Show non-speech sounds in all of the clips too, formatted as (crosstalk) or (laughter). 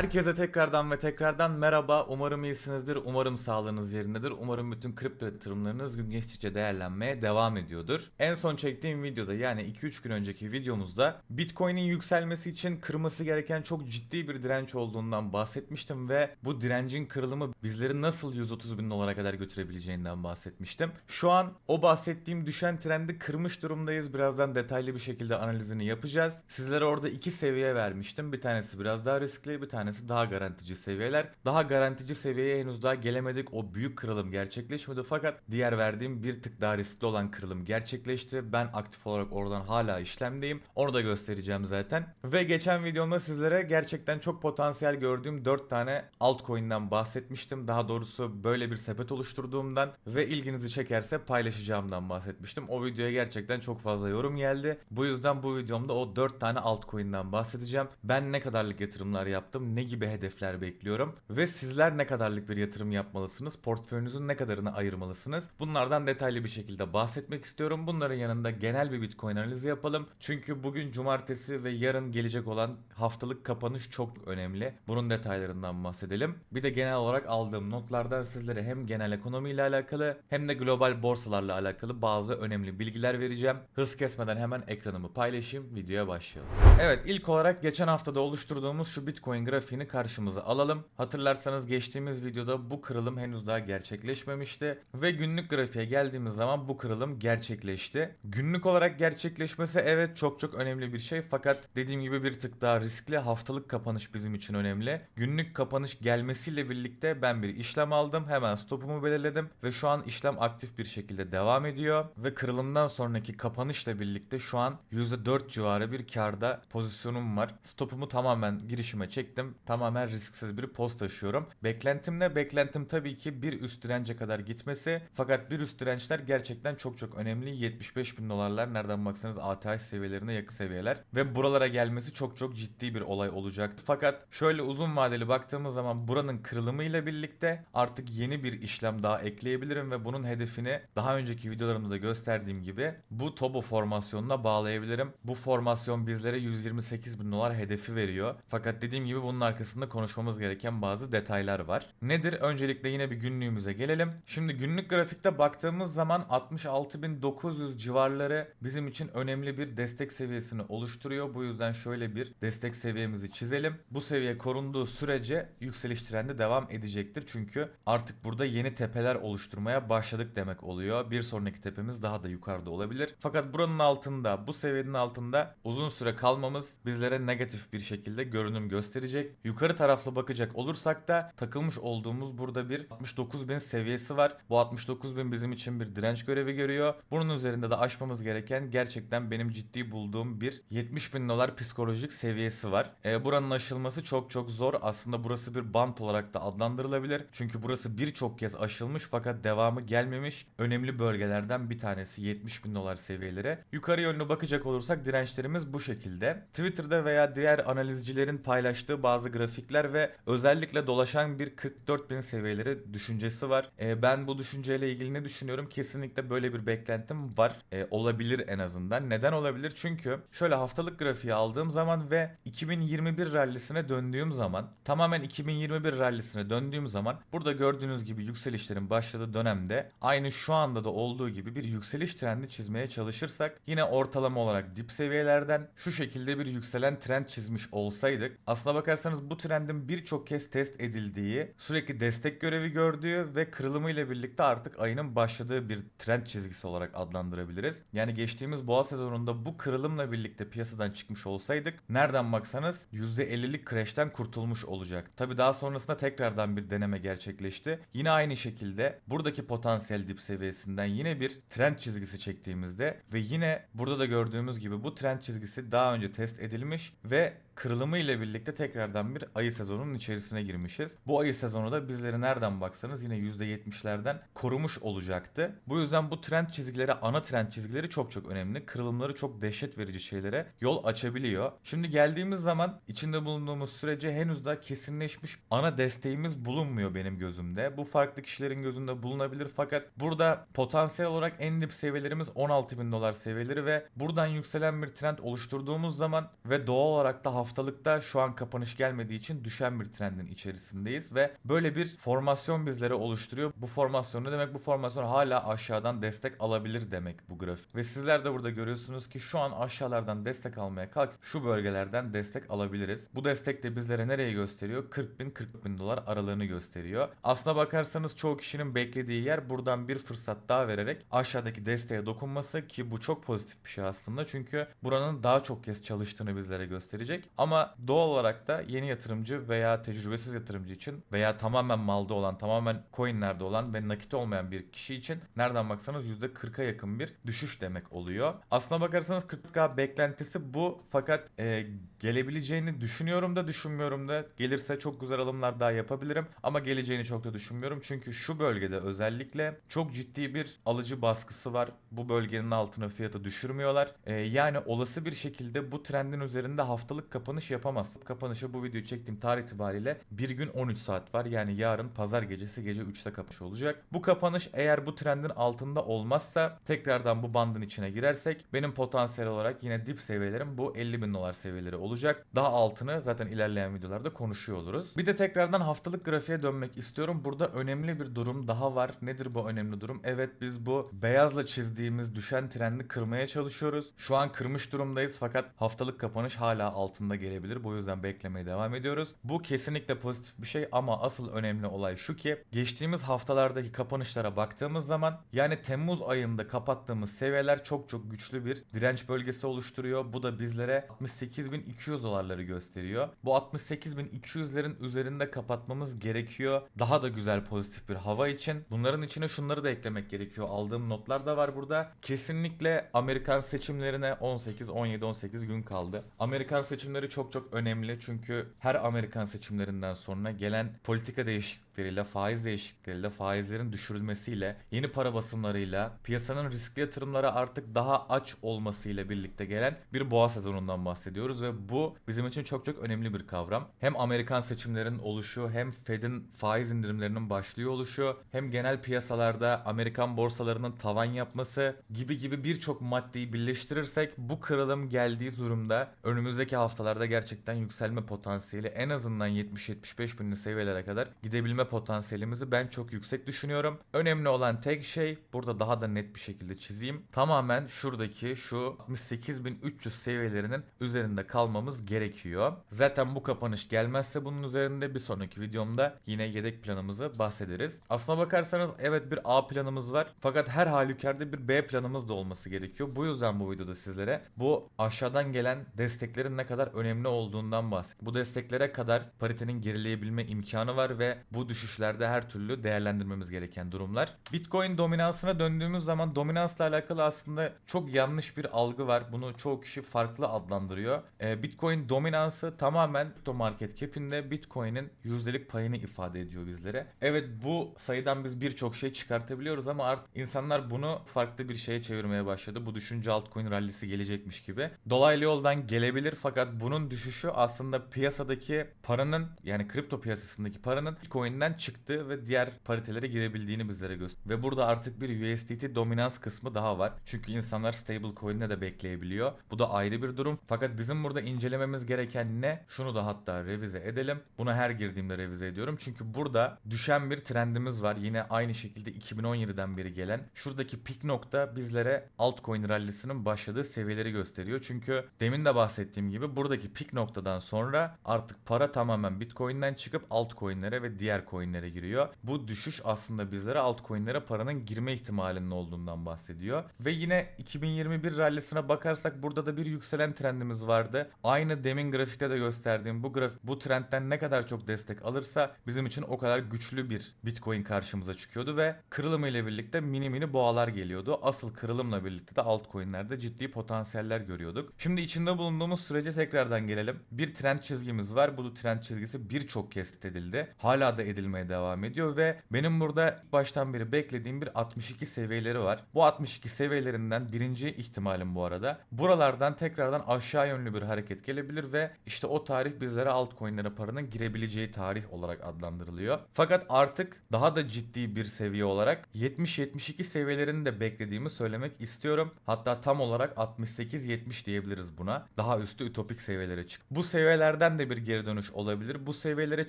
Herkese tekrardan ve tekrardan merhaba. Umarım iyisinizdir. Umarım sağlığınız yerindedir. Umarım bütün kripto yatırımlarınız gün geçtikçe değerlenmeye devam ediyordur. En son çektiğim videoda yani 2-3 gün önceki videomuzda Bitcoin'in yükselmesi için kırması gereken çok ciddi bir direnç olduğundan bahsetmiştim ve bu direncin kırılımı bizleri nasıl 130 bin dolara kadar götürebileceğinden bahsetmiştim. Şu an o bahsettiğim düşen trendi kırmış durumdayız. Birazdan detaylı bir şekilde analizini yapacağız. Sizlere orada iki seviye vermiştim. Bir tanesi biraz daha riskli, bir tanesi daha garantici seviyeler. Daha garantici seviyeye henüz daha gelemedik. O büyük kırılım gerçekleşmedi fakat diğer verdiğim bir tık daha riskli olan kırılım gerçekleşti. Ben aktif olarak oradan hala işlemdeyim. Onu da göstereceğim zaten. Ve geçen videomda sizlere gerçekten çok potansiyel gördüğüm 4 tane altcoin'den bahsetmiştim. Daha doğrusu böyle bir sepet oluşturduğumdan ve ilginizi çekerse paylaşacağımdan bahsetmiştim. O videoya gerçekten çok fazla yorum geldi. Bu yüzden bu videomda o 4 tane altcoin'den bahsedeceğim. Ben ne kadarlık yatırımlar yaptım, ne gibi hedefler bekliyorum ve sizler ne kadarlık bir yatırım yapmalısınız, portföyünüzün ne kadarını ayırmalısınız. Bunlardan detaylı bir şekilde bahsetmek istiyorum. Bunların yanında genel bir Bitcoin analizi yapalım. Çünkü bugün cumartesi ve yarın gelecek olan haftalık kapanış çok önemli. Bunun detaylarından bahsedelim. Bir de genel olarak aldığım notlardan sizlere hem genel ekonomiyle alakalı hem de global borsalarla alakalı bazı önemli bilgiler vereceğim. Hız kesmeden hemen ekranımı paylaşayım. Videoya başlayalım. Evet ilk olarak geçen haftada oluşturduğumuz şu Bitcoin grafiğini karşımıza alalım. Hatırlarsanız geçtiğimiz videoda bu kırılım henüz daha gerçekleşmemişti ve günlük grafiğe geldiğimiz zaman bu kırılım gerçekleşti. Günlük olarak gerçekleşmesi evet çok çok önemli bir şey fakat dediğim gibi bir tık daha riskli. Haftalık kapanış bizim için önemli. Günlük kapanış gelmesiyle birlikte ben bir işlem aldım. Hemen stopumu belirledim ve şu an işlem aktif bir şekilde devam ediyor ve kırılımdan sonraki kapanışla birlikte şu an %4 civarı bir karda pozisyonum var. Stopumu tamamen girişime çektim. Tamamen risksiz bir poz taşıyorum. Beklentim ne? Beklentim tabii ki bir üst dirence kadar gitmesi. Fakat bir üst dirençler gerçekten çok çok önemli. 75 bin dolarlar nereden baksanız ATH seviyelerine yakın seviyeler. Ve buralara gelmesi çok çok ciddi bir olay olacaktı. Fakat şöyle uzun vadeli baktığımız zaman buranın kırılımıyla birlikte artık yeni bir işlem daha ekleyebilirim ve bunun hedefini daha önceki videolarımda da gösterdiğim gibi bu Tobo formasyonuna bağlayabilirim. Bu formasyon bizlere 128 bin dolar hedefi veriyor. Fakat dediğim gibi bunun arkasında konuşmamız gereken bazı detaylar var. Nedir? Öncelikle yine bir günlüğümüze gelelim. Şimdi günlük grafikte baktığımız zaman 66.900 civarları bizim için önemli bir destek seviyesini oluşturuyor. Bu yüzden şöyle bir destek seviyemizi çizelim. Bu seviye korunduğu sürece yükseliş trendi devam edecektir. Çünkü artık burada yeni tepeler oluşturmaya başladık demek oluyor. Bir sonraki tepemiz daha da yukarıda olabilir. Fakat buranın altında, bu seviyenin altında uzun süre kalmamız bizlere negatif bir şekilde görünüm gösterecek. Yukarı taraflı bakacak olursak da takılmış olduğumuz burada bir 69.000 seviyesi var. Bu 69.000 bizim için bir direnç görevi görüyor. Bunun üzerinde de aşmamız gereken gerçekten benim ciddi bulduğum bir 70 bin dolar psikolojik seviyesi var. E, buranın aşılması çok çok zor. Aslında burası bir bant olarak da adlandırılabilir. Çünkü burası birçok kez aşılmış fakat devamı gelmemiş. Önemli bölgelerden bir tanesi 70 bin dolar seviyeleri. Yukarı yönlü bakacak olursak dirençlerimiz bu şekilde. Twitter'da veya diğer analizcilerin paylaştığı bazı grafikler ve özellikle dolaşan bir 44 bin seviyeleri düşüncesi var. E, ben bu düşünceyle ilgili ne düşünüyorum? Kesinlikle böyle bir beklentim var. E, olabilir en azından. Neden olabilir? Çünkü şöyle haftalık grafiği aldığım zaman ve 2021 rallisine döndüğüm zaman tamamen 2021 rallisine döndüğüm zaman burada gördüğünüz gibi yükselişlerin başladığı dönemde aynı şu anda da olduğu gibi bir yükseliş trendi çizmeye çalışırsak yine ortalama olarak dip seviyelerden şu şekilde bir yükselen trend çizmiş olsaydık aslına bakarsanız bu trendin birçok kez test edildiği, sürekli destek görevi gördüğü ve kırılımıyla birlikte artık ayının başladığı bir trend çizgisi olarak adlandırabiliriz. Yani geçtiğimiz boğa sezonunda bu kırılımla birlikte piyasadan çıkmış olsaydık nereden baksanız %50'lik crash'ten kurtulmuş olacak. Tabi daha sonrasında tekrardan bir deneme gerçekleşti. Yine aynı şekilde buradaki potansiyel dip seviyesinden yine bir trend çizgisi çektiğimizde ve yine burada da gördüğümüz gibi bu trend çizgisi daha önce test edilmiş ve kırılımı ile birlikte tekrardan bir ayı sezonunun içerisine girmişiz. Bu ayı sezonu da bizleri nereden baksanız yine %70'lerden korumuş olacaktı. Bu yüzden bu trend çizgileri, ana trend çizgileri çok çok önemli. Kırılımları çok dehşet verici şeylere yol açabiliyor. Şimdi geldiğimiz zaman içinde bulunduğumuz sürece henüz daha kesinleşmiş ana desteğimiz bulunmuyor benim gözümde. Bu farklı kişilerin gözünde bulunabilir fakat burada potansiyel olarak en dip seviyelerimiz 16 bin dolar seviyeleri ve buradan yükselen bir trend oluşturduğumuz zaman ve doğal olarak da hafta haftalıkta şu an kapanış gelmediği için düşen bir trendin içerisindeyiz ve böyle bir formasyon bizlere oluşturuyor. Bu formasyon ne demek? Bu formasyon hala aşağıdan destek alabilir demek bu grafik. Ve sizler de burada görüyorsunuz ki şu an aşağılardan destek almaya kalk şu bölgelerden destek alabiliriz. Bu destek de bizlere nereyi gösteriyor? 40 bin 40 bin dolar aralığını gösteriyor. Aslına bakarsanız çoğu kişinin beklediği yer buradan bir fırsat daha vererek aşağıdaki desteğe dokunması ki bu çok pozitif bir şey aslında. Çünkü buranın daha çok kez çalıştığını bizlere gösterecek. Ama doğal olarak da yeni yatırımcı veya tecrübesiz yatırımcı için veya tamamen malda olan, tamamen coinlerde olan ve nakit olmayan bir kişi için nereden baksanız %40'a yakın bir düşüş demek oluyor. Aslına bakarsanız 40k beklentisi bu fakat e, gelebileceğini düşünüyorum da düşünmüyorum da gelirse çok güzel alımlar daha yapabilirim ama geleceğini çok da düşünmüyorum çünkü şu bölgede özellikle çok ciddi bir alıcı baskısı var. Bu bölgenin altına fiyatı düşürmüyorlar. E, yani olası bir şekilde bu trendin üzerinde haftalık kapanış yapamaz. Kapanışa bu videoyu çektiğim tarih itibariyle bir gün 13 saat var. Yani yarın pazar gecesi gece 3'te kapanış olacak. Bu kapanış eğer bu trendin altında olmazsa tekrardan bu bandın içine girersek benim potansiyel olarak yine dip seviyelerim bu 50 bin dolar seviyeleri olacak. Daha altını zaten ilerleyen videolarda konuşuyor oluruz. Bir de tekrardan haftalık grafiğe dönmek istiyorum. Burada önemli bir durum daha var. Nedir bu önemli durum? Evet biz bu beyazla çizdiğimiz düşen trendi kırmaya çalışıyoruz. Şu an kırmış durumdayız fakat haftalık kapanış hala altında gelebilir. Bu yüzden beklemeye devam ediyoruz. Bu kesinlikle pozitif bir şey ama asıl önemli olay şu ki geçtiğimiz haftalardaki kapanışlara baktığımız zaman yani Temmuz ayında kapattığımız seviyeler çok çok güçlü bir direnç bölgesi oluşturuyor. Bu da bizlere 68.200 dolarları gösteriyor. Bu 68.200'lerin üzerinde kapatmamız gerekiyor. Daha da güzel pozitif bir hava için. Bunların içine şunları da eklemek gerekiyor. Aldığım notlar da var burada. Kesinlikle Amerikan seçimlerine 18, 17, 18 gün kaldı. Amerikan seçimleri çok çok önemli çünkü her Amerikan seçimlerinden sonra gelen politika değişiklikleriyle, faiz değişiklikleriyle, faizlerin düşürülmesiyle, yeni para basımlarıyla, piyasanın riskli yatırımlara artık daha aç olmasıyla birlikte gelen bir boğa sezonundan bahsediyoruz ve bu bizim için çok çok önemli bir kavram. Hem Amerikan seçimlerinin oluşu, hem Fed'in faiz indirimlerinin başlıyor oluşu, hem genel piyasalarda Amerikan borsalarının tavan yapması gibi gibi birçok maddeyi birleştirirsek bu kırılım geldiği durumda önümüzdeki haftalarda gerçekten yükselme potansiyeli en azından 70-75 binli seviyelere kadar gidebilme potansiyelimizi ben çok yüksek düşünüyorum. Önemli olan tek şey burada daha da net bir şekilde çizeyim. Tamamen şuradaki şu 68.300 seviyelerinin üzerinde kalmamız gerekiyor. Zaten bu kapanış gelmezse bunun üzerinde bir sonraki videomda yine yedek planımızı bahsederiz. Aslına bakarsanız evet bir A planımız var. Fakat her halükarda bir B planımız da olması gerekiyor. Bu yüzden bu videoda sizlere bu aşağıdan gelen desteklerin ne kadar önemli olduğundan bahsediyorum. Bu desteklere kadar paritenin gerileyebilme imkanı var ve bu düşüşlerde her türlü değerlendirmemiz gereken durumlar. Bitcoin dominansına döndüğümüz zaman dominansla alakalı aslında çok yanlış bir algı var. Bunu çoğu kişi farklı adlandırıyor. Ee, Bitcoin dominansı tamamen kripto market cap'inde Bitcoin'in yüzdelik payını ifade ediyor bizlere. Evet bu sayıdan biz birçok şey çıkartabiliyoruz ama artık insanlar bunu farklı bir şeye çevirmeye başladı. Bu düşünce altcoin rallisi gelecekmiş gibi. Dolaylı yoldan gelebilir fakat bunun düşüşü aslında piyasadaki paranın yani kripto piyasasındaki paranın Bitcoin'den çıktığı ve diğer paritelere girebildiğini bizlere gösteriyor. Ve burada artık bir USDT dominans kısmı daha var. Çünkü insanlar stable coin'e de bekleyebiliyor. Bu da ayrı bir durum. Fakat bizim burada incelememiz gereken ne? Şunu da hatta revize edelim. Buna her girdiğimde revize ediyorum. Çünkü burada düşen bir trendimiz var. Yine aynı şekilde 2017'den beri gelen. Şuradaki pik nokta bizlere altcoin rallisinin başladığı seviyeleri gösteriyor. Çünkü demin de bahsettiğim gibi buradaki pik noktadan sonra artık para tamamen Bitcoin'den çıkıp altcoin'lere ve diğer coin'lere giriyor. Bu düşüş aslında bizlere altcoin'lere paranın girme ihtimalinin olduğundan bahsediyor. Ve yine 2021 rallisine bakarsak burada da bir yükselen trendimiz vardı. Aynı demin grafikte de gösterdiğim bu grafik bu trendten ne kadar çok destek alırsa bizim için o kadar güçlü bir Bitcoin karşımıza çıkıyordu ve kırılımı ile birlikte mini mini boğalar geliyordu. Asıl kırılımla birlikte de altcoin'lerde ciddi potansiyeller görüyorduk. Şimdi içinde bulunduğumuz sürece tekrardan gelelim. Bir trend çizgimiz var. Bu trend çizgisi birçok kez edildi. Hala da edilmeye devam ediyor ve benim burada baştan beri beklediğim bir 62 seviyeleri var. Bu 62 seviyelerinden birinci ihtimalim bu arada. Buralardan tekrardan aşağı yönlü bir hareket gelebilir ve işte o tarih bizlere altcoin'lere paranın girebileceği tarih olarak adlandırılıyor. Fakat artık daha da ciddi bir seviye olarak 70-72 seviyelerini de beklediğimi söylemek istiyorum. Hatta tam olarak 68-70 diyebiliriz buna. Daha üstü ütopik seviyelere çık. Bu seviyelerden de bir geri dönüş olabilir. Bu seviyelere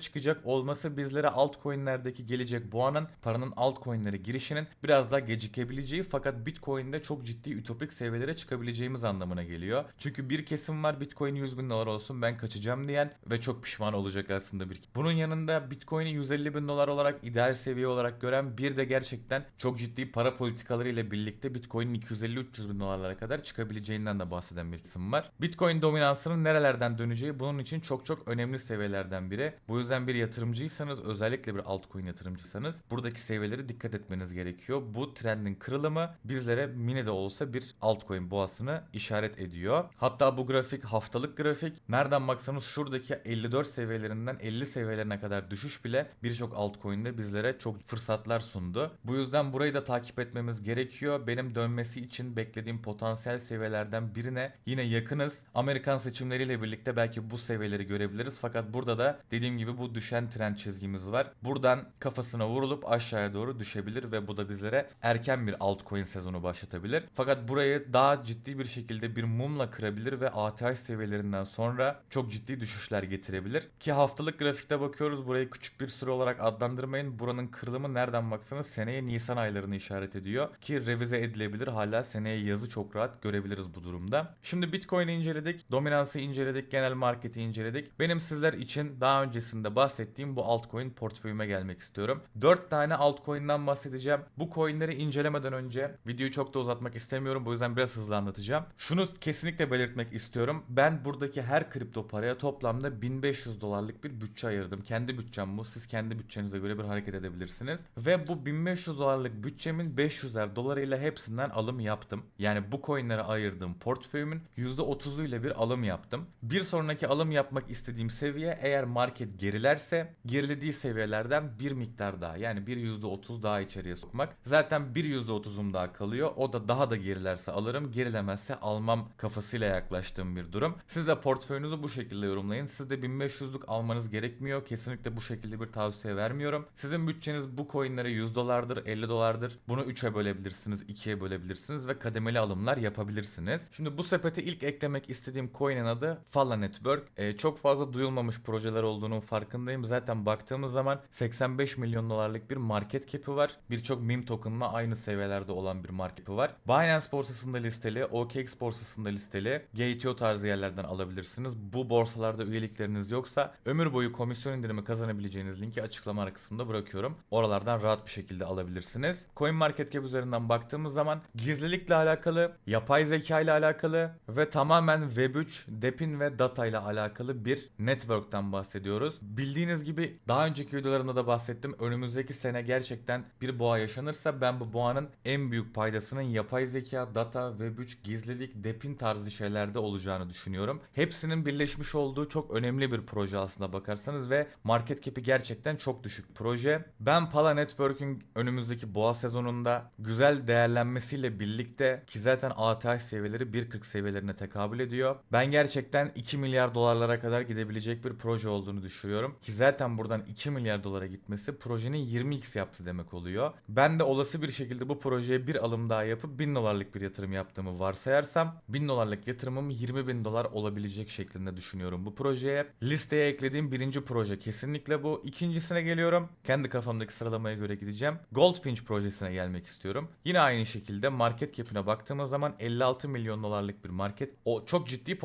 çıkacak olması bizlere altcoin'lerdeki gelecek boğanın paranın altcoin'lere girişinin biraz daha gecikebileceği fakat Bitcoin'de çok ciddi ütopik seviyelere çıkabileceğimiz anlamına geliyor. Çünkü bir kesim var Bitcoin 100 bin dolar olsun ben kaçacağım diyen ve çok pişman olacak aslında bir. Bunun yanında Bitcoin'i 150 bin dolar olarak ideal seviye olarak gören bir de gerçekten çok ciddi para politikaları ile birlikte Bitcoin'in 250-300 bin dolarlara kadar çıkabileceğinden de bahseden bir isim var. Bitcoin dominansının nerelerden döneceği bunun için çok çok önemli seviyelerden biri. Bu yüzden bir yatırımcıysanız özellikle bir altcoin yatırımcıysanız buradaki seviyeleri dikkat etmeniz gerekiyor. Bu trendin kırılımı bizlere mini de olsa bir altcoin boğasını işaret ediyor. Hatta bu grafik haftalık grafik. Nereden baksanız şuradaki 54 seviyelerinden 50 seviyelerine kadar düşüş bile birçok altcoin'de bizlere çok fırsatlar sundu. Bu yüzden burayı da takip etmemiz gerekiyor. Benim dönmesi için beklediğim potansiyel seviyelerden birine yine yakınız. Amerikan seçimleriyle birlikte belki bu seviyeleri görebiliriz. Fakat burada da dediğim gibi bu düşen trend çizgimiz var. Buradan kafasına vurulup aşağıya doğru düşebilir ve bu da bizlere erken bir altcoin sezonu başlatabilir. Fakat burayı daha ciddi bir şekilde bir mumla kırabilir ve ATH seviyelerinden sonra çok ciddi düşüşler getirebilir. Ki haftalık grafikte bakıyoruz burayı küçük bir süre olarak adlandırmayın. Buranın kırılımı nereden baksanız seneye Nisan aylarını işaret ediyor. Ki revize edilebilir. Hala seneye yazı çok rahat görebiliriz bu durumda. Şimdi Bitcoin'i inceledik. Dominansı inceledik. Genel marketi inceledik. Benim sizler için daha öncesinde bahsettiğim bu altcoin portföyüme gelmek istiyorum. 4 tane altcoin'den bahsedeceğim. Bu coin'leri incelemeden önce videoyu çok da uzatmak istemiyorum. Bu yüzden biraz hızlı anlatacağım. Şunu kesinlikle belirtmek istiyorum. Ben buradaki her kripto paraya toplamda 1500 dolarlık bir bütçe ayırdım. Kendi bütçem bu. Siz kendi bütçenize göre bir hareket edebilirsiniz. Ve bu 1500 dolarlık bütçemin 500'er dolarıyla hepsinden alım yaptım. Yani bu coinlere ayırdığım portföyümün %30'uyla bir alım yaptım. Bir sonraki alım yapmak istediğim seviye eğer market gerilerse gerilediği seviyelerden bir miktar daha yani bir %30 daha içeriye sokmak. Zaten bir %30'um daha kalıyor. O da daha da gerilerse alırım. Gerilemezse almam kafasıyla yaklaştığım bir durum. Siz de portföyünüzü bu şekilde yorumlayın. Siz de 1500'lük almanız gerekmiyor. Kesinlikle bu şekilde bir tavsiye vermiyorum. Sizin bütçeniz bu coinlere 100 dolardır, 50 dolardır. Bunu 3'e bölebilirsiniz, 2'ye bölebilirsiniz ve kademeli alımlar yapabilirsiniz. Şimdi bu sepete ilk eklemek istediğim coin'in adı Falla Network. Ee, çok fazla duyulmamış projeler olduğunun farkındayım. Zaten baktığımız zaman 85 milyon dolarlık bir market cap'i var. Birçok meme token'la aynı seviyelerde olan bir market cap'i var. Binance borsasında listeli, OKX borsasında listeli, GTO tarzı yerlerden alabilirsiniz. Bu borsalarda üyelikleriniz yoksa ömür boyu komisyon indirimi kazanabileceğiniz linki açıklama kısmında bırakıyorum. Oralardan rahat bir şekilde alabilirsiniz. CoinMarketCap üzerinden baktığımız zaman gizlilikle alakalı, yapay zeka ile alakalı ve tamamen Web3, Depin ve Data ile alakalı bir network'ten bahsediyoruz. Bildiğiniz gibi daha önceki videolarımda da bahsettim. Önümüzdeki sene gerçekten bir boğa yaşanırsa ben bu boğanın en büyük paydasının yapay zeka, data, Web3, gizlilik, Depin tarzı şeylerde olacağını düşünüyorum. Hepsinin birleşmiş olduğu çok önemli bir proje aslında bakarsanız ve market cap'i gerçekten çok düşük proje. Ben Pala Network'ün önümüzdeki boğa sezonunda güzel değerlenmesiyle birlikte ki zaten ATH seviyeleri 1.40 seviyelerine tekabül ediyor. Ben gerçekten 2 milyar dolarlara kadar gidebilecek bir proje olduğunu düşünüyorum. Ki zaten buradan 2 milyar dolara gitmesi projenin 20x yaptı demek oluyor. Ben de olası bir şekilde bu projeye bir alım daha yapıp 1000 dolarlık bir yatırım yaptığımı varsayarsam 1000 dolarlık yatırımım 20 bin dolar olabilecek şeklinde düşünüyorum bu projeye. Listeye eklediğim birinci proje kesinlikle bu. İkincisine geliyorum. Kendi kafamdaki sıralamaya göre gideceğim. Goldfinch projesine gelmek istiyorum. Yine aynı şekilde market cap'ine baktığımız zaman 56 milyon dolarlık bir market. O çok ciddi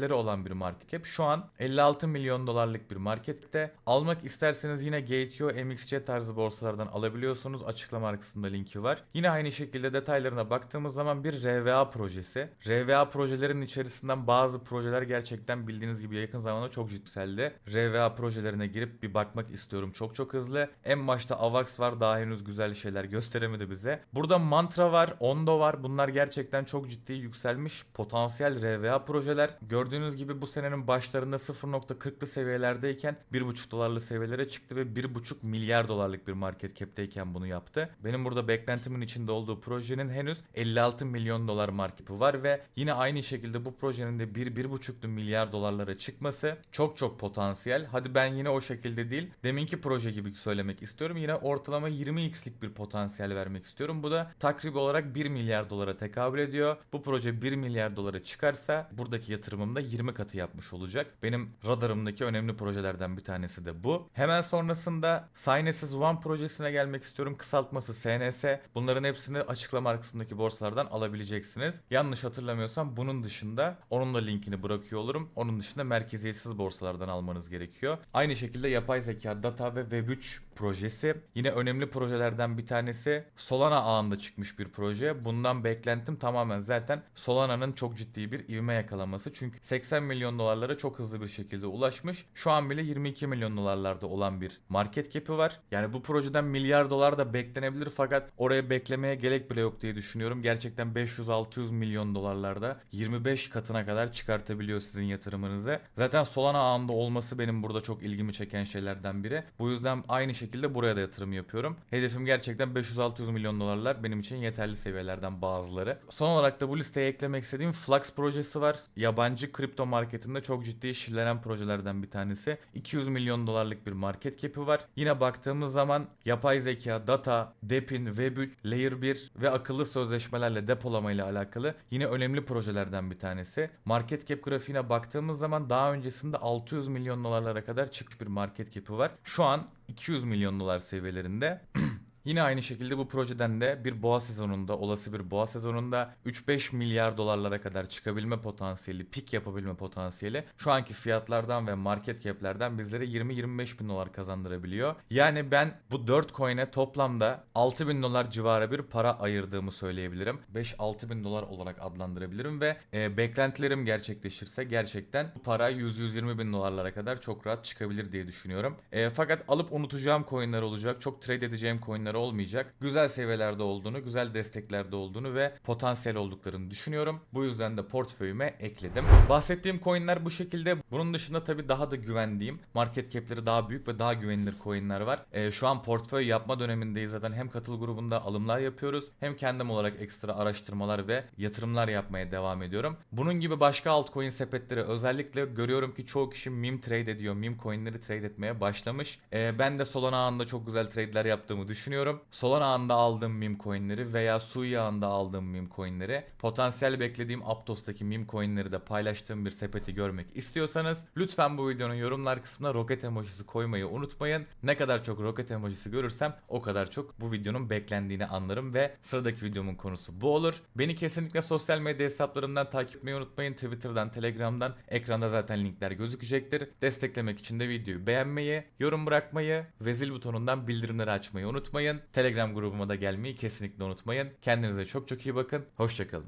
potansiyelleri olan bir market cap. Şu an 56 milyon dolarlık bir markette. Almak isterseniz yine Gate.io, MXC tarzı borsalardan alabiliyorsunuz. Açıklama kısmında linki var. Yine aynı şekilde detaylarına baktığımız zaman bir RVA projesi. RVA projelerin içerisinden bazı projeler gerçekten bildiğiniz gibi yakın zamanda çok yükseldi. RVA projelerine girip bir bakmak istiyorum çok çok hızlı. En başta Avax var daha henüz güzel şeyler gösteremedi bize. Burada Mantra var, Ondo var. Bunlar gerçekten çok ciddi yükselmiş potansiyel RVA projeler. Gördüğünüz gibi bu senenin başlarında 0.40'lı seviyelerdeyken 1.5 dolarlı seviyelere çıktı ve 1.5 milyar dolarlık bir market cap'teyken bunu yaptı. Benim burada beklentimin içinde olduğu projenin henüz 56 milyon dolar market var ve yine aynı şekilde bu projenin de 1-1.5'lu milyar dolarlara çıkması çok çok potansiyel. Hadi ben yine o şekilde değil deminki proje gibi söylemek istiyorum. Yine ortalama 20x'lik bir potansiyel vermek istiyorum. Bu da takribi olarak 1 milyar dolara tekabül ediyor. Bu proje 1 milyar dolara çıkarsa buradaki yatırımım sonunda 20 katı yapmış olacak. Benim radarımdaki önemli projelerden bir tanesi de bu. Hemen sonrasında Sinesis One projesine gelmek istiyorum. Kısaltması SNS. Bunların hepsini açıklama kısmındaki borsalardan alabileceksiniz. Yanlış hatırlamıyorsam bunun dışında onun da linkini bırakıyor olurum. Onun dışında merkeziyetsiz borsalardan almanız gerekiyor. Aynı şekilde yapay zeka, data ve Web3 projesi. Yine önemli projelerden bir tanesi Solana ağında çıkmış bir proje. Bundan beklentim tamamen zaten Solana'nın çok ciddi bir ivme yakalaması. Çünkü 80 milyon dolarlara çok hızlı bir şekilde ulaşmış. Şu an bile 22 milyon dolarlarda olan bir market cap'i var. Yani bu projeden milyar dolar da beklenebilir fakat oraya beklemeye gerek bile yok diye düşünüyorum. Gerçekten 500-600 milyon dolarlarda 25 katına kadar çıkartabiliyor sizin yatırımınızı. Zaten Solana ağında olması benim burada çok ilgimi çeken şeylerden biri. Bu yüzden aynı şekilde buraya da yatırım yapıyorum. Hedefim gerçekten 500-600 milyon dolarlar benim için yeterli seviyelerden bazıları. Son olarak da bu listeye eklemek istediğim Flux projesi var. Yabancı kripto marketinde çok ciddi şişlenen projelerden bir tanesi. 200 milyon dolarlık bir market cap'i var. Yine baktığımız zaman yapay zeka, data, depin, web3, layer 1 ve akıllı sözleşmelerle depolama ile alakalı yine önemli projelerden bir tanesi. Market cap grafiğine baktığımız zaman daha öncesinde 600 milyon dolarlara kadar çıkmış bir market cap'i var. Şu an 200 milyon dolar seviyelerinde. (clears throat) Yine aynı şekilde bu projeden de bir boğa sezonunda, olası bir boğa sezonunda 3-5 milyar dolarlara kadar çıkabilme potansiyeli, pik yapabilme potansiyeli şu anki fiyatlardan ve market cap'lerden bizlere 20-25 bin dolar kazandırabiliyor. Yani ben bu 4 coin'e toplamda 6 bin dolar civarı bir para ayırdığımı söyleyebilirim. 5-6 bin dolar olarak adlandırabilirim ve e, beklentilerim gerçekleşirse gerçekten bu para 100-120 bin dolarlara kadar çok rahat çıkabilir diye düşünüyorum. E, fakat alıp unutacağım coin'ler olacak. Çok trade edeceğim coin'ler olmayacak. Güzel seviyelerde olduğunu, güzel desteklerde olduğunu ve potansiyel olduklarını düşünüyorum. Bu yüzden de portföyüme ekledim. Bahsettiğim coinler bu şekilde. Bunun dışında tabii daha da güvendiğim, market cap'leri daha büyük ve daha güvenilir coinler var. Ee, şu an portföy yapma dönemindeyiz zaten. Hem katıl grubunda alımlar yapıyoruz hem kendim olarak ekstra araştırmalar ve yatırımlar yapmaya devam ediyorum. Bunun gibi başka altcoin sepetleri özellikle görüyorum ki çoğu kişi meme trade ediyor. Meme coinleri trade etmeye başlamış. Ee, ben de Solana ağında çok güzel trade'ler yaptığımı düşünüyorum. Solana ağında aldığım meme coinleri veya Sui ağında aldığım meme coinleri potansiyel beklediğim Aptos'taki meme coinleri de paylaştığım bir sepeti görmek istiyorsanız lütfen bu videonun yorumlar kısmına roket emojisi koymayı unutmayın. Ne kadar çok roket emojisi görürsem o kadar çok bu videonun beklendiğini anlarım ve sıradaki videomun konusu bu olur. Beni kesinlikle sosyal medya hesaplarımdan takip etmeyi unutmayın. Twitter'dan, Telegram'dan ekranda zaten linkler gözükecektir. Desteklemek için de videoyu beğenmeyi, yorum bırakmayı ve zil butonundan bildirimleri açmayı unutmayın. Telegram grubuma da gelmeyi kesinlikle unutmayın. Kendinize çok çok iyi bakın. Hoşçakalın.